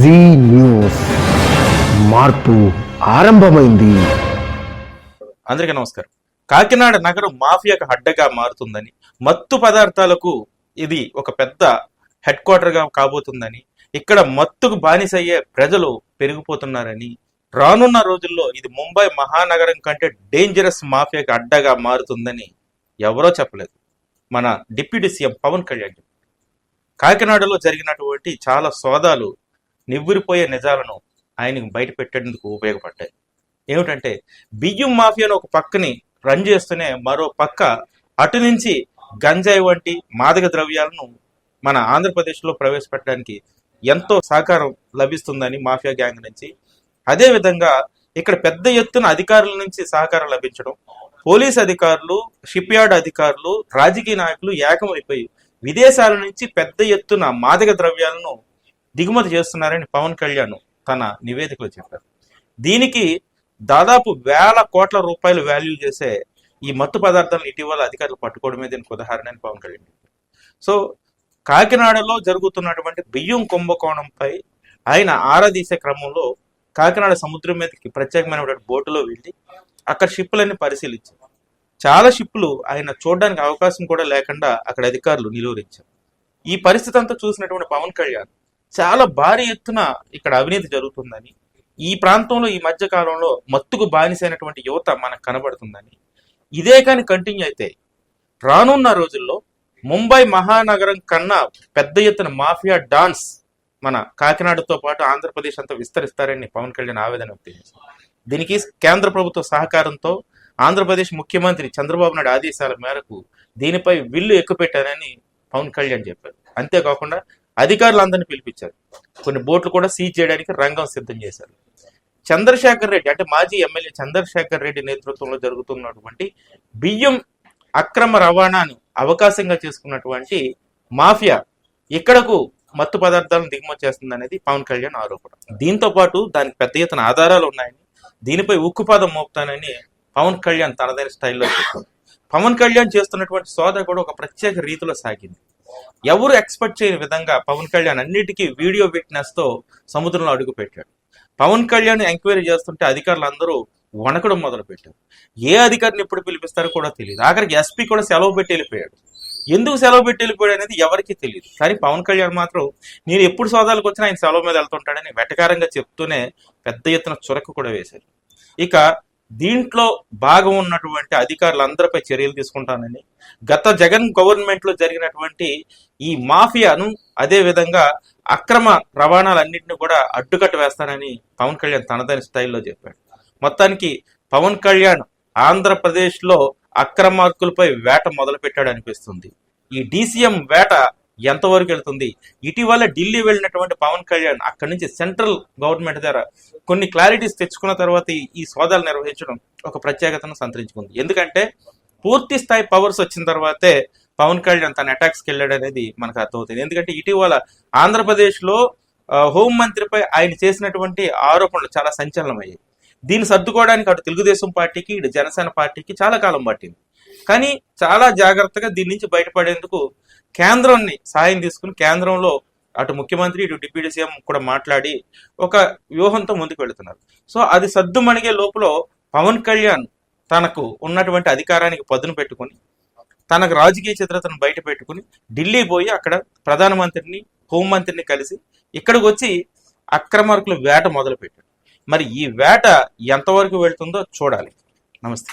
G news మార్పు ఆరంభమైంది. అందరికీ నమస్కారం. కాకినాడ నగరం మాఫియాకు అడ్డగా మారుతుందని మత్తు పదార్థాలకు ఇది ఒక పెద్ద హెడ్ క్వార్టర్గా కాబోతుందని ఇక్కడ మత్తుకు బానిసయ్యే ప్రజలు పెరిగిపోతున్నారని రానున్న రోజుల్లో ఇది ముంబై మహానగరం కంటే డేంజరస్ మాఫియాకి అడ్డగా మారుతుందని ఎవరో చెప్పలేదు. మన డిప్యూటీ సీఎం పవన్ కళ్యాణ్ కాకినాడలో జరిగినటువంటి చాలా సోదాలు నివ్వురిపోయే నిజాలను ఆయనకు బయట పెట్టేందుకు ఉపయోగపడ్డాయి. ఏమిటంటే బియ్యం మాఫియాను ఒక పక్కని రన్ చేస్తూనే మరో పక్క అటు నుంచి గంజాయి వంటి మాదక ద్రవ్యాలను మన ఆంధ్రప్రదేశ్లో ప్రవేశపెట్టడానికి ఎంతో సహకారం లభిస్తుందని మాఫియా గ్యాంగ్ నుంచి. అదే విధంగా ఇక్కడ పెద్ద ఎత్తున అధికారుల నుంచి సహకారం లభించడం పోలీస్ అధికారులు షిప్ యార్డ్ అధికారులు రాజకీయ నాయకులు ఏకమైపోయి విదేశాల నుంచి పెద్ద ఎత్తున మాదక ద్రవ్యాలను దిగుమతి చేస్తున్నారని పవన్ కళ్యాణ్ తన నివేదికలో చెప్పారు. దీనికి దాదాపు వేల కోట్ల రూపాయలు వాల్యూ చేసే ఈ మత్తు పదార్థాలను ఇటీవల అధికారులు పట్టుకోవడమే దీనికి ఉదాహరణ అని పవన్ కళ్యాణ్ సో కాకినాడలో జరుగుతున్నటువంటి బియ్యం కుంభకోణంపై ఆయన ఆరాధీసే క్రమంలో కాకినాడ సముద్రం మీదకి ప్రత్యేకమైనటువంటి బోటులో వెళ్ళి అక్కడ షిప్పులన్నీ పరిశీలించారు చాలా షిప్పులు ఆయన చూడడానికి అవకాశం కూడా లేకుండా అక్కడ అధికారులు నిలువరించారు. ఈ పరిస్థితి అంతా చూసినటువంటి పవన్ కళ్యాణ్ చాలా భారీ ఎత్తున ఇక్కడ అవినీతి జరుగుతుందని ఈ ప్రాంతంలో ఈ మధ్య కాలంలో మత్తుకు బానిసైనటువంటి యువత మనకు కనబడుతుందని. ఇదే కానీ కంటిన్యూ అయితే రానున్న రోజుల్లో ముంబై మహానగరం కన్నా పెద్ద ఎత్తున మాఫియా డాన్స్ మన కాకినాడతో పాటు ఆంధ్రప్రదేశ్ అంతా విస్తరిస్తారని పవన్ కళ్యాణ్ ఆవేదన వ్యక్తం చేశారు. దీనికి కేంద్ర ప్రభుత్వ సహకారంతో ఆంధ్రప్రదేశ్ ముఖ్యమంత్రి చంద్రబాబు నాయుడు ఆదేశాల మేరకు దీనిపై విల్లు ఎక్కుపెట్టారని పవన్ కళ్యాణ్ చెప్పారు. అంతేకాకుండా అధికారులందరినీ పిలిపించారు. కొన్ని బోట్లు కూడా సీజ్ చేయడానికి రంగం సిద్ధం చేశారు. చంద్రశేఖర్ రెడ్డి అంటే మాజీ ఎమ్మెల్యే చంద్రశేఖర్ రెడ్డి నేతృత్వంలో జరుగుతున్నటువంటి బియ్యం అక్రమ రవాణాను అవకాశంగా చేసుకున్నటువంటి మాఫియా ఇక్కడకు మత్తు పదార్థాలను దిగుమతి చేస్తుంది అనేది పవన్ కళ్యాణ్ ఆరోపణ. దీంతో పాటు దానికి పెద్ద ఎత్తున ఆధారాలు ఉన్నాయని దీనిపై ఉక్కుపాదం మోపుతానని పవన్ కళ్యాణ్ తనదైన స్టైల్లో చెప్పారు. పవన్ కళ్యాణ్ చేస్తున్నటువంటి సోద కూడా ఒక ప్రత్యేక రీతిలో సాగింది. ఎవరు ఎక్స్పెక్ట్ చేయని విధంగా పవన్ కళ్యాణ్ అన్నిటికీ వీడియో విట్నెస్తో సముద్రంలో అడుగు పెట్టాడు పవన్ కళ్యాణ్ ఎంక్వైరీ చేస్తుంటే అధికారులు అందరూ వణకడం మొదలు పెట్టారు ఏ అధికారిని ఎప్పుడు పిలిపిస్తారో కూడా తెలియదు. ఆఖరికి ఎస్పీ కూడా సెలవు పెట్టి వెళ్ళిపోయాడు. ఎందుకు సెలవు పెట్టి వెళ్ళిపోయాడు అనేది ఎవరికీ తెలియదు. కానీ పవన్ కళ్యాణ్ మాత్రం నేను ఎప్పుడు సోదాలకు వచ్చినా ఆయన సెలవు మీద వెళ్తుంటాడని వెటకారంగా చెప్తూనే పెద్ద ఎత్తున చురకు కూడా వేశారు. ఇక దీంట్లో భాగం ఉన్నటువంటి అధికారులందరిపై చర్యలు తీసుకుంటానని గత జగన్ గవర్నమెంట్లో జరిగినటువంటి ఈ మాఫియాను అదే విధంగా అక్రమ రవాణాలన్నింటినీ కూడా అడ్డుకట్ట వేస్తానని పవన్ కళ్యాణ్ తనదైన స్థాయిలో చెప్పాడు. మొత్తానికి పవన్ కళ్యాణ్ ఆంధ్రప్రదేశ్లో అక్రమార్కులపై వేట మొదలు పెట్టాడు అనిపిస్తుంది ఈ డీసీఎం వేట ఎంతవరకు వెళ్తుంది? ఇటీవల ఢిల్లీ వెళ్ళినటువంటి పవన్ కళ్యాణ్ అక్కడి నుంచి సెంట్రల్ గవర్నమెంట్ ద్వారా కొన్ని క్లారిటీస్ తెచ్చుకున్న తర్వాత ఈ- సోదాలు నిర్వహించడం ఒక ప్రత్యేకతను సంతరించుకుంది. ఎందుకంటే పూర్తి స్థాయి పవర్స్ వచ్చిన తర్వాతే పవన్ కళ్యాణ్ తన అటాక్స్కి వెళ్ళాడు అనేది మనకు అర్థమవుతుంది. ఎందుకంటే ఇటీవల ఆంధ్రప్రదేశ్లో హోంమంత్రిపై ఆయన చేసినటువంటి ఆరోపణలు చాలా సంచలనమయ్యాయి. దీన్ని సర్దుకోవడానికి అటు తెలుగుదేశం పార్టీకి ఇటు జనసేన పార్టీకి చాలా కాలం పట్టింది. కానీ చాలా జాగ్రత్తగా దీని నుంచి బయటపడేందుకు కేంద్రాన్ని సాయం తీసుకుని కేంద్రంలో అటు ముఖ్యమంత్రి ఇటు డిప్యూటీ సీఎం కూడా మాట్లాడి ఒక వ్యూహంతో ముందుకు వెళుతున్నారు. సో అది సద్దుమణిగే లోపల పవన్ కళ్యాణ్ తనకు ఉన్నటువంటి అధికారానికి పదును పెట్టుకుని తనకు రాజకీయ చిత్రతను బయట పెట్టుకుని ఢిల్లీ పోయి అక్కడ ప్రధానమంత్రిని హోంమంత్రిని కలిసి ఇక్కడికి వచ్చి అక్రమార్కుల వేట మొదలుపెట్టాడు. మరి ఈ వేట ఎంతవరకు వెళ్తుందో చూడాలి. నమస్తే.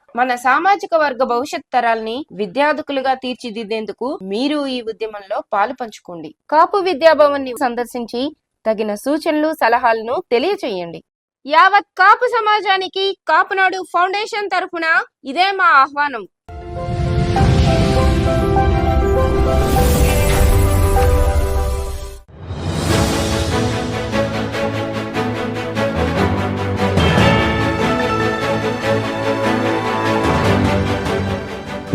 మన సామాజిక వర్గ భవిష్యత్ తరాల్ని విద్యార్థులుగా తీర్చిదిద్దేందుకు మీరు ఈ ఉద్యమంలో పాలు పంచుకోండి. కాపు విద్యాభవన్ని సందర్శించి తగిన సూచనలు సలహాలను తెలియచేయండి. యావత్ కాపు సమాజానికి కాపునాడు ఫౌండేషన్ తరఫున ఇదే మా ఆహ్వానం.